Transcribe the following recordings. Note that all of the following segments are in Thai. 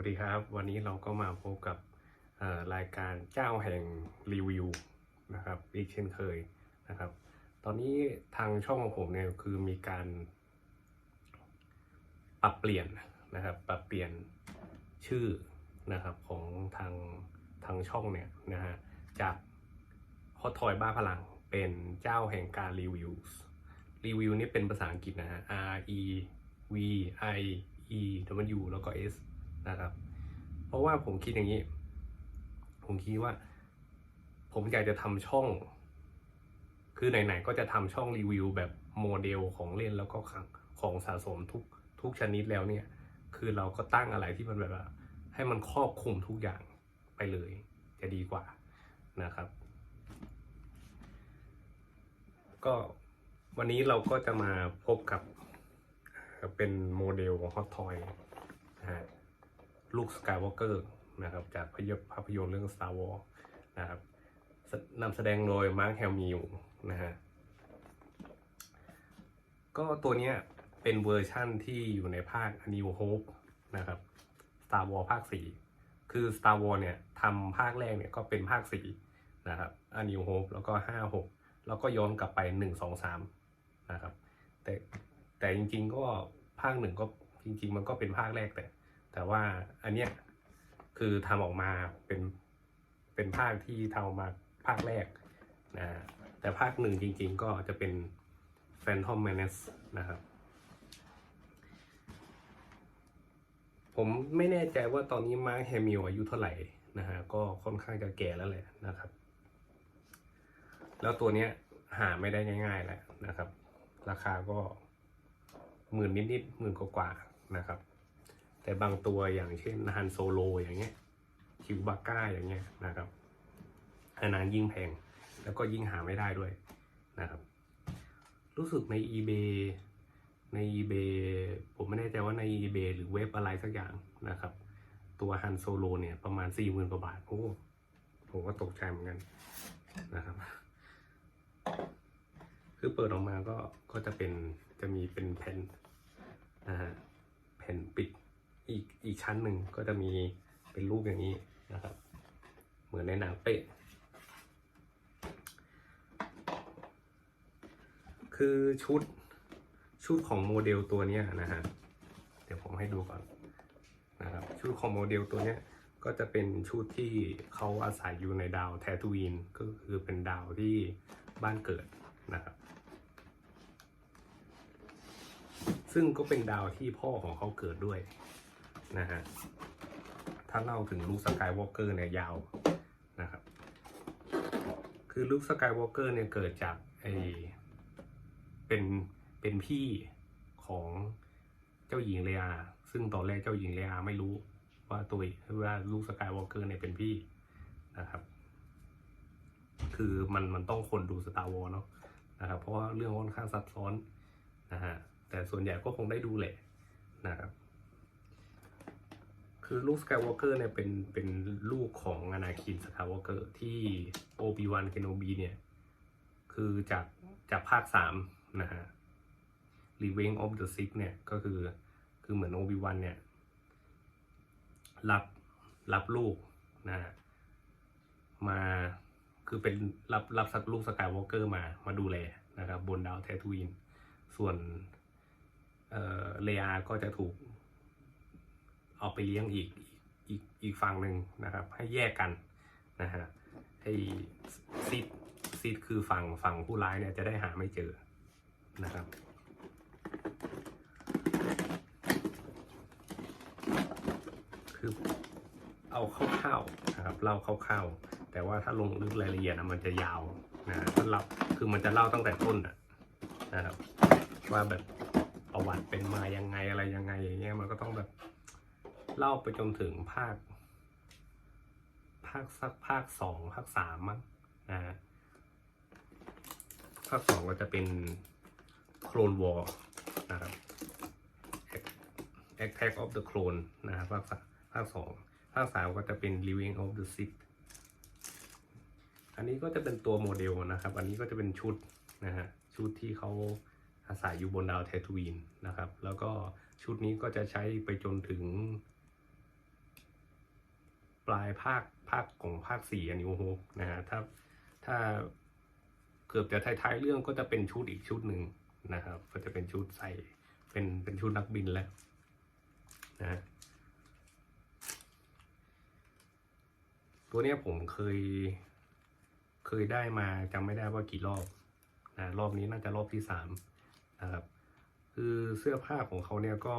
วัสดีครับ วันนี้เราก็มาพบกับรายการเจ้าแห่งรีวิวนะครับอีกเช่นเคยนะครับ ตอนนี้ทางช่องของผมเนี่ยคือมีการปรับเปลี่ยนนะครับปรับเปลี่ยนชื่อนะครับของทางทางช่องเนี่ยนะฮะจากฮอตทอยบ้าพลังเป็นเจ้าแห่งการรีวิวรีวิวนี่เป็นภาษาอังกฤษนะฮะ R E V I E W แล้วก็ S นะครับ เพราะว่าผมคิดอย่างนี้ ผมคิดว่า ผมอยากจะทำช่อง คือไหนๆก็จะทำช่องรีวิวแบบโมเดลของเล่นแล้วก็ของของสะสมทุกทุกชนิดแล้วเนี่ย คือเราก็ตั้งอะไรที่มันแบบว่าให้มันครอบคลุมทุกอย่างไปเลย จะดีกว่านะครับ ก็วันนี้เราก็จะมาพบกับเป็นโมเดลของฮอตทอยนะฮะ ลูกสกายวอล์กเกอร์นะครับจากภาพยนตร์เรื่อง Star Wars นะครับนำแสดงโดยมาร์คแฮมมิลนะฮะก็ตัวเนี้ยเป็นเวอร์ชั่นที่อยู่ในภาค A New Hope นะครับ Star Wars ภาค 4 คือ Star Wars เนี่ยทำภาคแรกเนี่ยก็เป็นภาค 4 นะครับ A New Hope แล้วก็ 5 6 แล้วก็ย้อนกลับไป 1 2 3 นะครับ แต่แต่จริงๆก็ภาคหนึ่งก็จริง ๆ มันก็เป็นภาคแรกแต่ แต่ว่าอันเนี้ยคือทำออกมาเป็นเป็นภาคที่ทำออกมาภาคแรกนะแต่ภาคหนึ่งจริงๆก็จะเป็น Phantom Menace นะครับ ผมไม่แน่ใจว่าตอนนี้มาร์คแฮมิลอายุเท่าไหร่นะฮะก็ค่อนข้างจะแก่แล้วแหละนะครับ แล้วตัวเนี้ยหาไม่ได้ง่ายๆแหละนะครับ ราคาก็หมื่นนิดๆหมื่นกว่าๆนะครับ แต่บางตัวอย่างเช่นฮันโซโลอย่างเงี้ยคิวบาก้าอย่างเงี้ยนะครับอันนั้นยิ่งแพงแล้วก็ยิ่งหาไม่ได้ด้วยนะครับ รู้สึกใน eBay ใน eBay ผมไม่แน่ใจว่าใน eBay หรือเว็บอะไรสักอย่างนะครับ ตัวฮันโซโลเนี่ยประมาณสี่หมื่นกว่าบาทโอ้ผมก็ตกใจเหมือนกันนะครับ คือเปิดออกมาก็ก็จะเป็นจะมีเป็นแผ่นนะฮะแผ่นปิด อีกอีกชั้นหนึ่งก็จะมีเป็นรูปอย่างนี้นะครับ เหมือนในหนังเป๊ะคือชุดชุดของโมเดลตัวนี้นะฮะเดี๋ยวผมให้ดูก่อนนะครับชุดของโมเดลตัวนี้ก็จะเป็นชุดที่เขาอาศัยอยู่ในดาวแททูอินก็คือเป็นดาวที่บ้านเกิดนะครับ ซึ่งก็เป็นดาวที่พ่อของเขาเกิดด้วย นะฮะถ้าเล่าถึงลูกสกายวอล์กเกอร์เนี่ยยาวนะครับ คือลูกสกายวอล์กเกอร์เนี่ยเกิดจากไอเป็นเป็นพี่ของเจ้าหญิงเลอาซึ่งตอนแรกเจ้าหญิงเลอาไม่รู้ว่าตัวว่าลูกสกายวอล์กเกอร์เนี่ยเป็นพี่นะครับ คือมันมันต้องคนดูสตาร์วอลเนาะนะครับเพราะว่าเรื่องค่อนข้างซับซ้อนนะฮะแต่ส่วนใหญ่ก็คงได้ดูแหละนะครับ คือลูกสกายวอล์กเกอร์เนี่ยเป็นเป็นลูกของอนาคินสกายวอล์กเกอร์ที่โอบิวันเกโนบีเนี่ย คือจากจากภาคสามนะฮะ Revenge of the Sith เนี่ย ก็คือคือเหมือนโอบิวันเนี่ย รับรับลูกนะฮะมาคือเป็นรับรับสักลูกสกายวอล์กเกอร์มามาดูแลนะครับบนดาวแททูอิน ส่วนเอ่อเลอาก็จะถูก เอาไปเลี้ยงอีกอีกอีกฝั่งหนึ่งนะครับ ให้แยกกันนะฮะให้ซิดซิดคือฝั่งฝั่งผู้ร้ายเนี่ยจะได้หาไม่เจอนะครับคือเอาคร่าวๆนะครับเล่าคร่าวๆแต่ว่าถ้าลงลึกรายละเอียดอะมันจะยาวนะถ้าเราคือมันจะเล่าตั้งแต่ต้นอะนะครับว่าแบบประวัติเป็นมายังไงอะไรยังไงอย่างเงี้ยมันก็ต้องแบบ เล่าไปจนถึงภาค ภาคสักภาคสองภาคสามมั้งนะฮะภาคสองก็จะเป็นโคลนวอร์นะครับ Attack of the Clone นะครับภาคภาคสองภาคสามก็จะเป็น Living of the Sith อันนี้ก็จะเป็นตัวโมเดลนะครับ อันนี้ก็จะเป็นชุดนะฮะชุดที่เขาอาศัยอยู่บนดาวเททูอินนะครับ แล้วก็ชุดนี้ก็จะใช้ไปจนถึง ปลายภาคภาคของภาคสี่อนิวโฮปนะฮะถ้าถ้าเกือบจะท้ายๆเรื่องก็จะเป็นชุดอีกชุดหนึ่งนะครับ ก็จะเป็นชุดใส่เป็นเป็นชุดนักบินแล้วนะตัวนี้ผมเคย เคยได้มาจำไม่ได้ว่ากี่รอบนะรอบนี้น่าจะรอบที่สามนะครับ คือเสื้อผ้าของเขาเนี่ยก็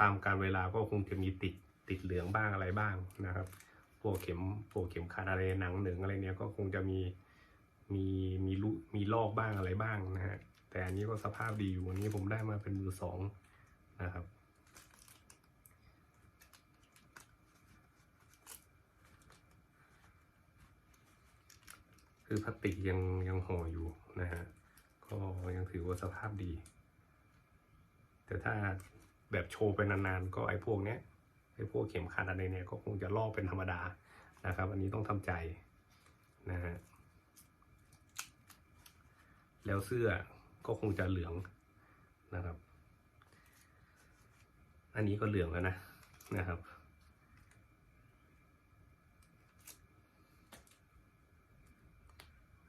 ตามการเวลาก็คงจะมีติด ติดเหลืองบ้างอะไรบ้างนะครับ พวกเข็มพวกเข็มขัดอะไรหนังหนึ่งอะไรเนี้ยก็คงจะมีมีมีลุมีลอกบ้างอะไรบ้างนะฮะแต่อันนี้ก็สภาพดีอยู่อันนี้ผมได้มาเป็นมือสองนะครับ คือพลาสติกยังยังห่ออยู่นะฮะก็ยังถือว่าสภาพดี แต่ถ้าแบบโชว์ไปนานๆ ก็ไอ้พวกเนี้ย ไอ้พวกเข็มขัดอะไรเนี่ยก็คงจะลอกเป็นธรรมดานะครับ อันนี้ต้องทำใจนะฮะแล้วเสื้อก็คงจะเหลืองนะครับ อันนี้ก็เหลืองแล้วนะนะครับ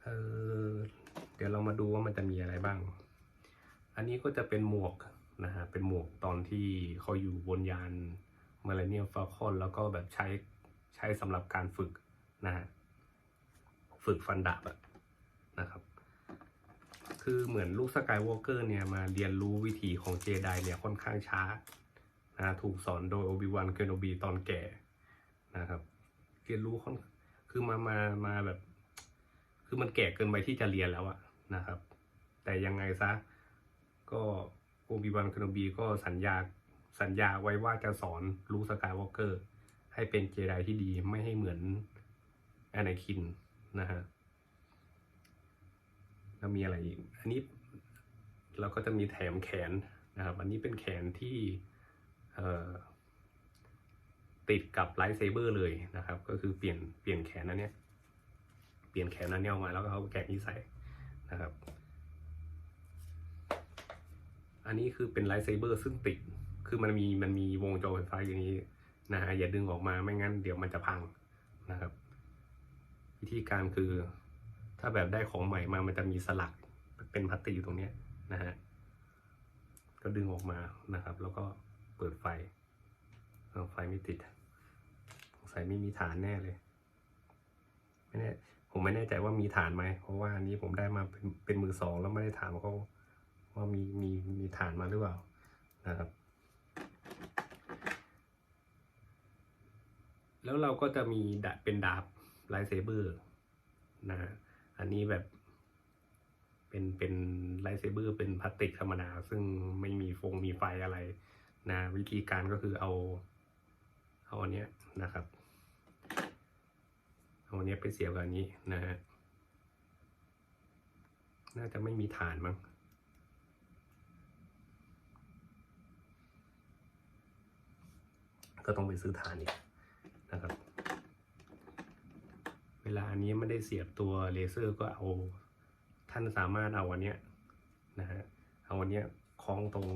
เออเดี๋ยวเรามาดูว่ามันจะมีอะไรบ้าง อันนี้ก็จะเป็นหมวกนะฮะเป็นหมวกตอนที่เขาอยู่บนยาน มาเลเนียฟาคอนแล้วก็แบบใช้ใช้สำหรับการฝึกนะฮะฝึกฟันดาบอะนะครับ คือเหมือนลูกสกายวอล์กเกอร์เนี่ยมาเรียนรู้วิธีของเจไดเนี่ยค่อนข้างช้านะถูกสอนโดยโอบิวันเกโนบีตอนแก่นะครับ เรียนรู้ค่อนคือมามามาแบบ คือมันแก่เกินไปที่จะเรียนแล้วอะนะครับ แต่ยังไงซะก็โอบิวันเคโนบีก็สัญญา สัญญาไว้ว่าจะสอนลูสกายวอล์กเกอร์ให้เป็นเจไดที่ดีไม่ให้เหมือนแอนาคินนะฮะแล้วมีอะไรอีก อันนี้เราก็จะมีแถมแขนนะครับ อันนี้เป็นแขนที่ติดกับไลท์เซเบอร์เลยนะครับ ก็คือเปลี่ยนเปลี่ยนแขนอันเนี้ยเปลี่ยนแขนนั้นเนี่ยออกมาแล้วก็เอาแกะนี้ใส่นะครับ อันนี้คือเป็นไลท์เซเบอร์ซึ่งติด คือมันมีมันมีวงจรไฟฟ้าอยู่นี้นะฮะอย่าดึงออกมาไม่งั้นเดี๋ยวมันจะพังนะครับ วิธีการคือ ถ้าแบบได้ของใหม่มามันจะมีสลักเป็นพลาสติกอยู่ตรงเนี้ยนะฮะก็ดึงออกมานะครับ แล้วก็เปิดไฟไฟไม่ติดสงสัยไม่มีฐานแน่เลยไม่แน่ผมไม่แน่ใจว่ามีฐานไหมเพราะว่าอันนี้ผมได้มาเป็นเป็นมือสองแล้วไม่ได้ถามเขาว่ามีมีมีฐานมาหรือเปล่านะครับ แล้วเราก็จะมีดาบเป็นดาบไลท์เซเบอร์นะฮะอันนี้แบบ เป็นเป็นไลท์เซเบอร์เป็นพลาสติกธรรมดา ซึ่งไม่มีฟงมีไฟอะไรนะวิธีการก็คือเอา เอาอันเนี้ยนะครับเอาอันเนี้ยไปเสียบกับอันนี้นะฮะน่าจะไม่มีฐานมั้งก็ต้องไปซื้อฐานอีก นะครับ เวลาอันนี้ไม่ได้เสียบตัวเลเซอร์ก็เอาท่านสามารถเอาอันเนี้ยนะฮะเอาอันเนี้ยคล้องตรง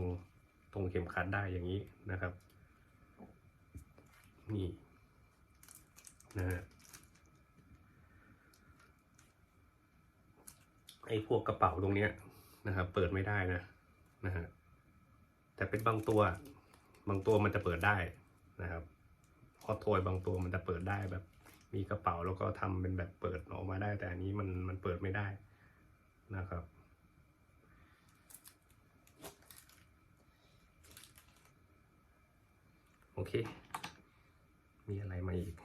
ตรงเข็มขัดได้อย่างนี้นะครับ นี่นะฮะไอ้พวกกระเป๋าตรงเนี้ยนะครับ เปิดไม่ได้นะนะฮะแต่เป็นบางตัว บางตัวมันจะเปิดได้นะครับ คอทอยบางตัวมันจะเปิดได้แบบ มีกระเป๋าแล้วก็ทำเป็นแบบเปิดออกมาได้ แต่อันนี้มันมันเปิดไม่ได้นะครับ โอเค มีอะไรมาอีก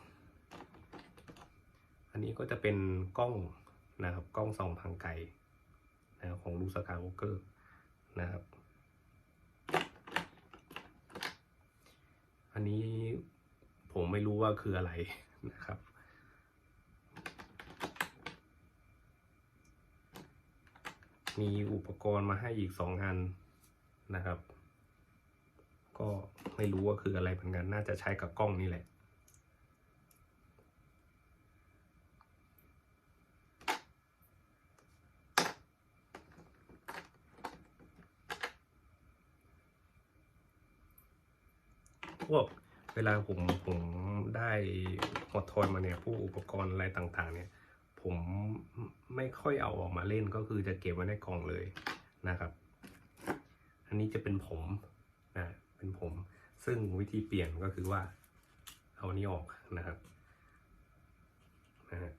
อันนี้ก็จะเป็นกล้องนะครับกล้องส่องทางไกลนะครับของลูสกายวอล์กเกอร์นะครับ อันนี้ ผมไม่รู้ว่าคืออะไรนะครับ มีอุปกรณ์มาให้อีกสองอันนะครับ ก็ไม่รู้ว่าคืออะไรเหมือนกัน น่าจะใช้กับกล้องนี่แหละพวก เวลาผมผมได้หดทอยมาเนี่ยผู้อุปกรณ์อะไรต่างๆ เนี่ย ผมไม่ค่อยเอาออกมาเล่นก็คือจะเก็บไว้ในกล่องเลยนะครับ อันนี้จะเป็นผมนะเป็นผม ซึ่งวิธีเปลี่ยนก็คือว่า เอานี้ออกนะครับนะฮะ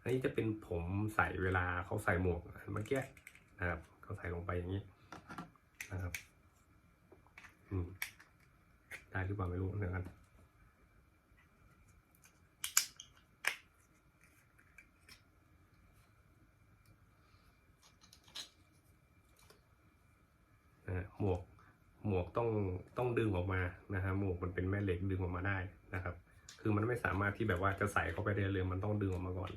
อันนี้จะเป็นผมใส่เวลาเขาใส่หมวกเมื่อกี้นะครับเขาใส่ลงไปอย่างนี้นะครับ อืม ได้หรือเปล่าไม่รู้เดี๋ยวกันนะฮะหมวกหมวกต้องต้องดึงออกมานะฮะหมวกมันเป็นแม่เหล็กดึงออกมาได้นะครับ คือมันไม่สามารถที่แบบว่าจะใส่เข้าไปได้เลยมันต้องดึงออกมาก่อน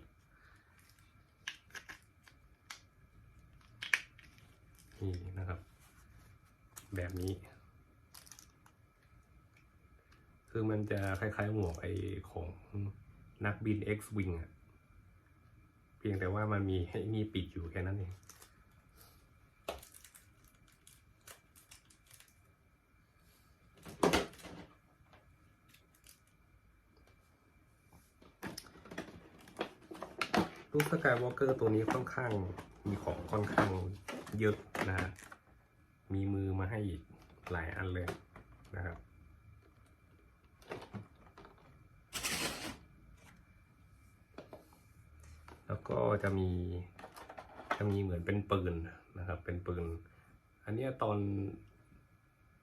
นี่นะครับ แบบนี้ คือมันจะคล้ายๆหมวกไอของนักบิน X-Wing อะเพียงแต่ว่ามันมีไอ้นี่ปิดอยู่แค่นั้นเองลูกสกายวอล์กเกอร์ตัวนี้ค่อนข้างมีของค่อนข้างเยอะนะฮะ มีมือมาให้อีกหลายอันเลยนะครับ แล้ว ก็จะมีจะมีเหมือนเป็นปืนนะครับ เป็นปืน อันเนี้ยตอน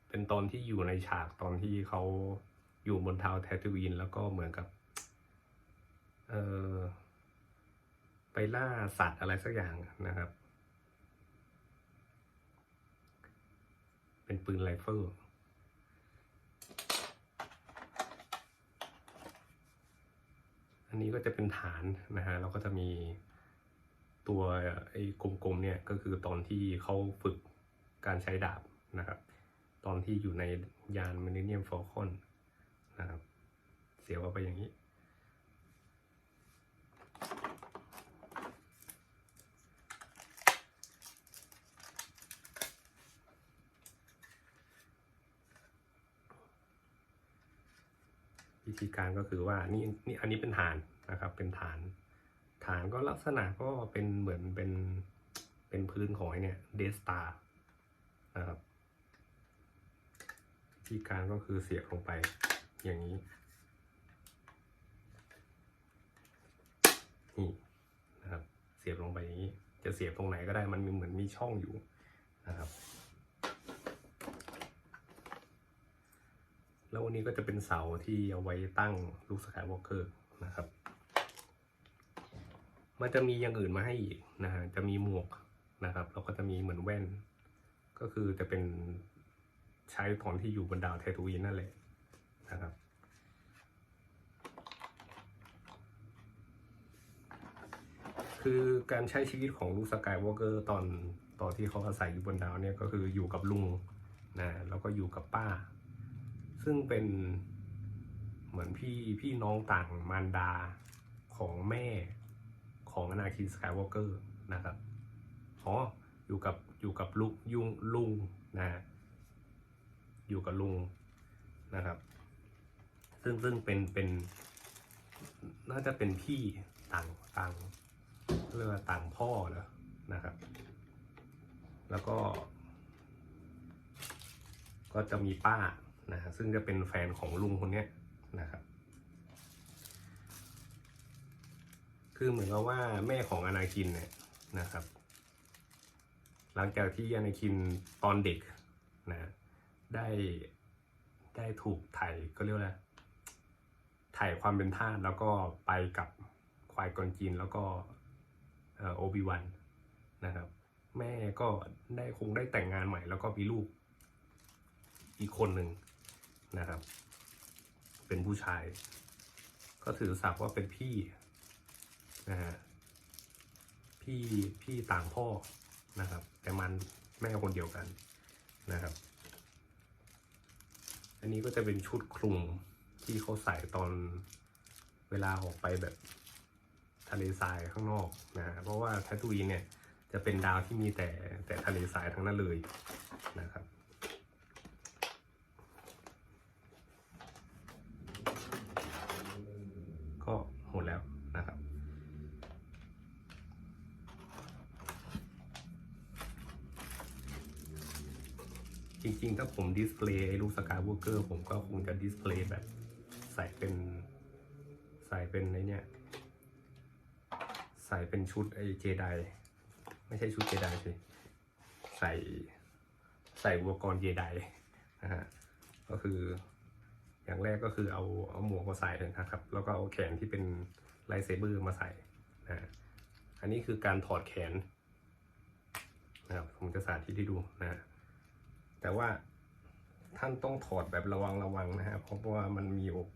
เป็นตอนที่อยู่ในฉากตอนที่เขาอยู่บนท้าแททูวินแล้วก็เหมือนกับ เออไปล่าสัตว์อะไรสักอย่างนะครับ เป็นปืนไรเฟิล อันนี้ก็จะเป็นฐานนะฮะแล้วก็จะมีตัวไอ้กลมๆเนี่ยก็คือตอนที่เขาฝึกการใช้ดาบนะครับ ตอนที่อยู่ในยานมิเลเนียมฟอลคอนนะครับ เสียบเข้าไปอย่างนี้ วิธีการก็คือว่านี่นี่อันนี้เป็นฐานนะครับ เป็นฐาน ฐานก็ลักษณะก็เป็นเหมือนเป็นเป็นพื้นของเนี่ยเดสตานะครับวิธีการก็คือเสียบลงไปอย่างนี้นี่นะครับ เสียบลงไปอย่างนี้ จะเสียบตรงไหนก็ได้มันมีเหมือนมีช่องอยู่นะครับ แล้ววันนี้ก็จะเป็นเสาที่เอาไว้ตั้งลูกสกายวอล์กเกอร์นะครับ มันจะมีอย่างอื่นมาให้อีกนะฮะจะมีหมวกนะครับ แล้วก็จะมีเหมือนแว่น ก็คือจะเป็นใช้ตอนที่อยู่บนดาวเททูวินนั่นแหละนะครับคือการใช้ชีวิตของลูกสกายวอล์กเกอร์ตอนตอนที่เขาอาศัยอยู่บนดาวเนี่ยก็คืออยู่กับลุงนะแล้วก็อยู่กับป้า ซึ่งเป็นเหมือนพี่พี่น้องต่างมารดาของแม่ของอนาคินสกายวอล์กเกอร์นะครับอ๋ออยู่กับอยู่กับลุงยุงลุงนะฮะอยู่กับลุงนะครับ ซึ่งซึ่งเป็นเป็น น่าจะเป็นพี่ต่างต่างเรียกว่าต่างพ่อเหรอนะครับ แล้วก็ ก็จะมีป้า นะฮะซึ่งจะเป็นแฟนของลุงคนนี้นะครับ คือเหมือนกับว่าแม่ของอนาคินเนี่ยนะครับ หลังจากที่อนาคินตอนเด็กนะได้ได้ถูกถ่ายก็เรียกว่าอะไรถ่ความเป็นทาสแล้วก็ไปกับควายกอนจีนแล้วก็โอบิวันนะครับ แม่ก็ได้คงได้แต่งงานใหม่แล้วก็มีลูกอีกคนหนึ่ง นะครับ เป็นผู้ชาย ก็ถือศักดิ์ว่าเป็นพี่นะฮะพี่พี่ต่างพ่อนะครับ แต่มันแม่คนเดียวกันนะครับ อันนี้ก็จะเป็นชุดคลุมที่เขาใส่ตอนเวลาออกไปแบบทะเลทรายข้างนอกนะฮะเพราะว่าแททูวีเนี่ยจะเป็นดาวที่มีแต่แต่ทะเลทรายทั้งนั้นเลยนะครับ ริงๆ ถ้า ผมดิสเพลย์ไอลูกสกายวอล์เกอร์ผมก็คงจะดิสเพลย์แบบใส่เป็นใส่เป็นไอเนี่ยใส่เป็นชุดไอเจไดไม่ใช่ชุดเจไดสิใส่ใส่อุปกรณ์เจไดนะฮะก็คืออย่างแรกก็คือเอาเอาหมวกมาใส่นะครับ แล้วก็เอาแขนที่เป็นไลเซเบอร์มาใส่นะฮะอันนี้คือการถอดแขนนะครับผมจะสาธิตให้ดูนะฮะแต่ว่า ท่านต้องถอดแบบระวังระวังนะฮะเพราะว่ามันมีอก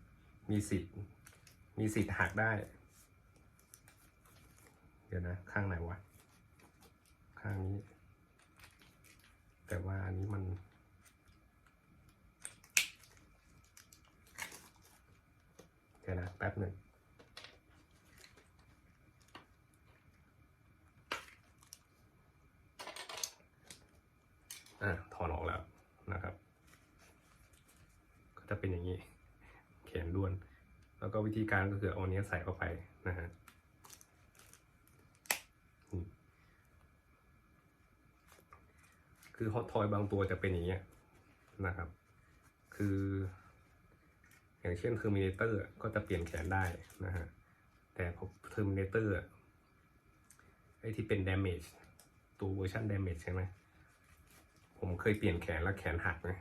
มีสิทธิ์ มีสิทธิ์หักได้ เดี๋ยวนะ ข้างไหนวะ ข้างนี้ แต่ว่าอันนี้มัน เดี๋ยวนะแป๊บหนึ่งอะถอนออกแล้วนะครับ ก็จะเป็นอย่างนี้ แขนด้วน แล้ว ก็วิธีการก็คือเอาอันนี้ใส่เข้าไปนะฮะคือฮอตทอยบางตัวจะเป็นอย่างเงี้ยนะครับ คือ อย่างเช่น Terminator ก็จะเปลี่ยนแขนได้นะฮะ แต่พอ Terminator ไอ้ที่เป็น damage ตัวเวอร์ชัน damage ใช่ไหมผมเคยเปลี่ยนแขนแล้วแขนหักนะ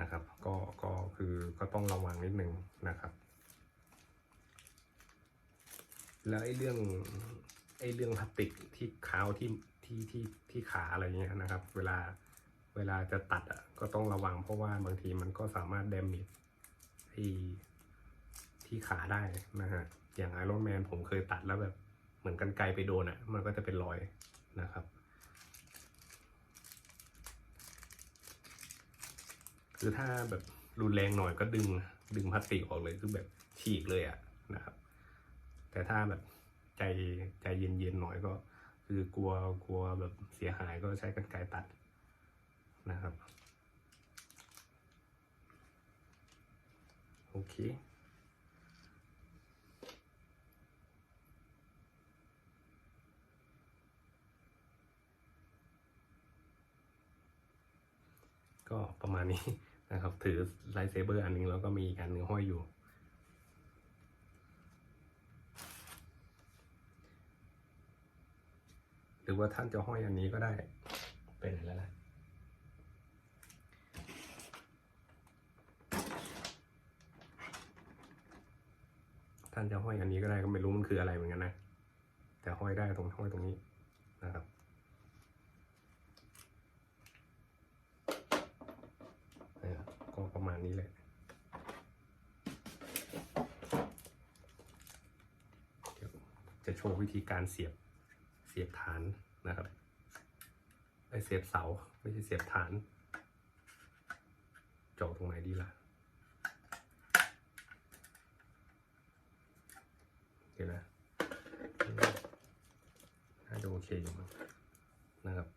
นะครับ ก็ ก็คือก็ต้องระวังนิดนึงนะครับ แล้วไอ้เรื่องไอ้เรื่องพลาสติกที่ขาที่ที่ที่ที่ขาอะไรเงี้ยนะครับ เวลาเวลาจะตัดอะก็ต้องระวังเพราะว่าบางทีมันก็สามารถ damage ที่ที่ขาได้นะฮะอย่างไอรอนแมนผมเคยตัดแล้วแบบเหมือนกันไกลไปโดนอะ มันก็จะเป็นรอยนะครับ คือถ้าแบบรุนแรงหน่อยก็ดึงดึงพลาสติกออกเลยคือแบบฉีกเลยอะนะครับ แต่ถ้าแบบใจใจเย็นๆหน่อยก็ คือกลัวกลัวแบบเสียหายก็ใช้กรรไกรตัดนะครับ โอเคก็ประมาณนี้นะครับ ถือไลท์เซเบอร์อันหนึงแล้วก็มีอีกอันหนึ่งห้อยอยู่ รือว่าท่านจะห้อยอันนี้ก็ได้ เป็นแล้วนะท่านจะห้อยอันนี้ก็ได้ก็ไม่รู้มันคืออะไรเหมือนกันนะ แต่ห้อยได้ตรงห้อยตรงนี้นะครับก็ประมาณนี้แหละเดี๋ยจะโชว์วิธีการเสียบ สียบฐานนะครับไอเสียบเสาไม่ใช่เสียบฐานเจาะตรงไหนดีล่ะเห็นไหมน่าจะโอเคอยู่มั้งนะครับ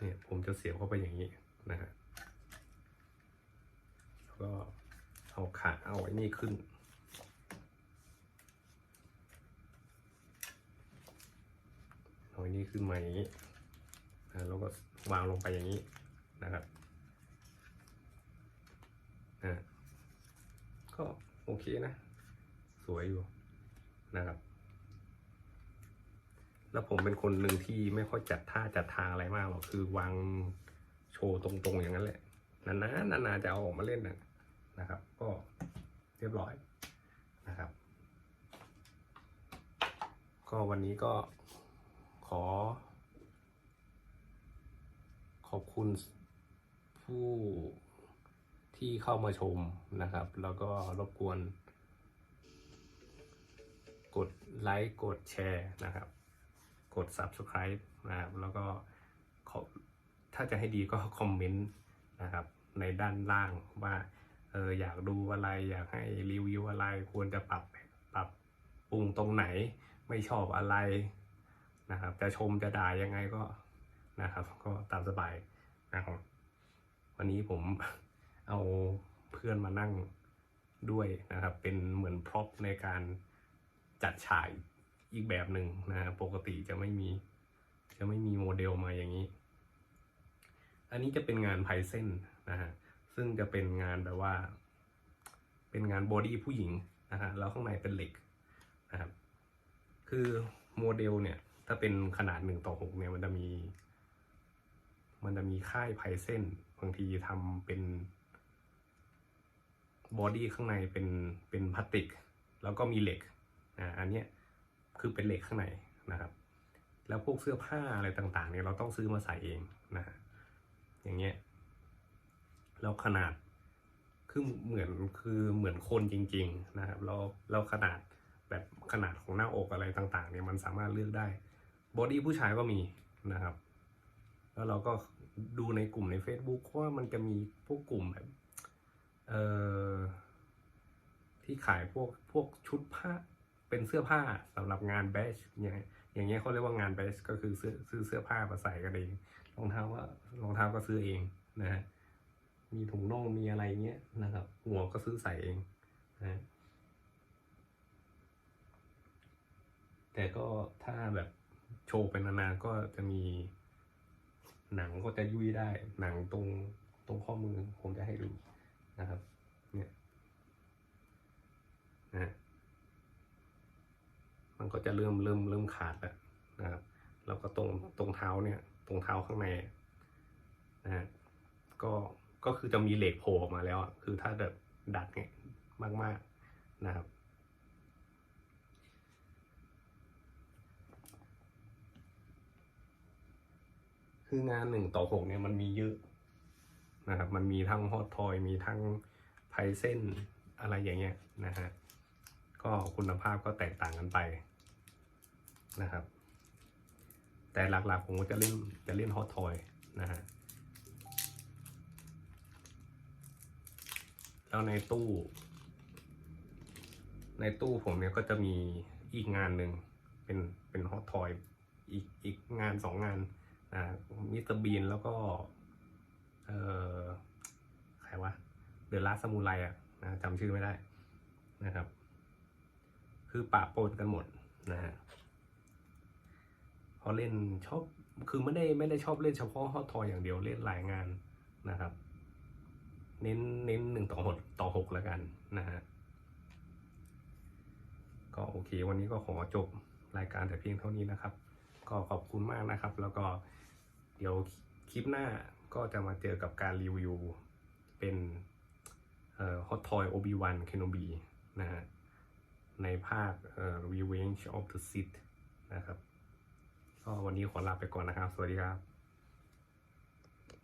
เนี่ยผมจะเสียบเข้าไปอย่างนี้นะฮะแล้วก็เอาขาเอาไอ้นี่ขึ้น เอาไอ้นี่ขึ้นมาอย่างนี้นะแล้วก็วางลงไปอย่างนี้นะครับนะก็โอเคนะ สวยอยู่นะครับ แล้วผมเป็นคนหนึ่งที่ไม่ค่อยจัดท่าจัดทางอะไรมากหรอกคือวางโชว์ตรงๆอย่างนั้นแหละนานๆนานๆจะเอาออกมาเล่นนะนะครับ ก็เรียบร้อยนะครับ ก็วันนี้ก็ขอ ขอบคุณผู้ที่เข้ามาชมนะครับ แล้วก็รบกวน กดไลค์กดแชร์นะครับ กด subscribe นะครับแล้วก็ถ้าจะให้ดีก็คอมเมนต์นะครับในด้านล่างว่าเอออยากดูอะไรอยากให้รีวิวอะไรควรจะปรับปรับปรุงตรงไหนไม่ชอบอะไรนะครับจะชมจะด่ายังไงก็นะครับ ก็ตามสบายนะครับ วันนี้ผมเอาเพื่อนมานั่งด้วยนะครับ เป็นเหมือนพร็อพในการจัดฉาก อีกแบบหนึ่งนะฮะปกติจะไม่มี จะไม่มีโมเดลมาอย่างนี้ อันนี้จะเป็นงานไพเส้นนะฮะซึ่งจะเป็นงานแบบว่า เป็นงานบอดี้ผู้หญิงนะฮะแล้วข้างในเป็นเหล็กนะครับคือโมเดลเนี่ย ถ้าเป็นขนาดหนึ่งต่อหกเนี่ยมันจะมี มันจะมีค่ายไพเส้นบางทีทำเป็นบอดี้ข้างในเป็นเป็นพลาสติก แล้วก็มีเหล็กอ่าอันเนี้ย คือเป็นเหล็กข้างในนะครับ แล้วพวกเสื้อผ้าอะไรต่างๆเนี่ยเราต้องซื้อมาใส่เองนะฮะอย่างเงี้ยแล้วขนาดคือเหมือนคือเหมือนคนจริง ๆนะครับแล้วแล้วขนาดแบบขนาดของหน้าอกอะไรต่างๆเนี่ยมันสามารถเลือกได้บอดี้ผู้ชายก็มีนะครับ แล้วเราก็ดูในกลุ่มใน Facebook ว่ามันจะมีพวกกลุ่มแบบเอ่อที่ขายพวกพวกชุดผ้า เป็นเสื้อผ้าสำหรับงานแบชอย่างอย่างเงี้ยเขาเรียกว่างานแบชก็คือซื้อซื้อเสื้อผ้ามาใส่กันเองรองเท้าก็รองเท้าก็ซื้อเองนะฮะมีถุงน่องมีอะไรเงี้ยนะครับหัวก็ซื้อใส่เองนะฮะแต่ก็ถ้าแบบโชว์เป็นนานๆก็จะมีหนังก็จะยุ่ยได้ หนังตรงตรงข้อมือผมจะให้ดูนะครับ เนี่ยนะ มันก็จะเริ่มเริ่มเริ่มขาดแล้วนะครับ แล้วก็ตรงตรงเท้าเนี่ย ตรงเท้าข้างในนะฮะก็ก็คือจะมีเหล็กโผล่ออกมาแล้วอะคือถ้าแบบดัดเนี่ยมาก ๆนะครับคืองานหนึ่งต่อหกเนี่ยมันมีเยอะนะครับ มันมีทั้งฮอตทอย มีทั้งไพเส้นอะไรอย่างเงี้ยนะฮะ ก็คุณภาพก็แตกต่างกันไป นะครับ แต่หลักๆผมก็จะเล่นจะเล่นฮอตทอยนะฮะแล้วในตู้ ในตู้ผมเนี่ยก็จะมีอีกงานหนึ่งเป็นเป็นฮอตทอยอีกอีกงานสองงานอ่ามิสเตอร์บีนแล้วก็ เออใครวะเดอะลาสมูไรอะนะจำชื่อไม่ได้นะครับ คือปะปนกันหมดนะฮะ เขาเล่นชอบคือไม่ได้ไม่ได้ชอบเล่นเฉพาะฮอตทอยอย่างเดียวเล่นหลายงานนะครับ เน้นเน้นหนึ่งต่อหกต่อหกแล้วกันนะฮะก็โอเค วันนี้ก็ขอจบรายการแต่เพียงเท่านี้นะครับ ก็ขอบคุณมากนะครับ แล้วก็เดี๋ยวคลิปหน้าก็จะมาเจอกับการรีวิวเป็นเอ่อ Hot Toy Obi-Wan Kenobi นะฮะในภาค Revenge of the Sith นะครับ ก็วันนี้ขอลาไปก่อนนะครับ สวัสดีครับ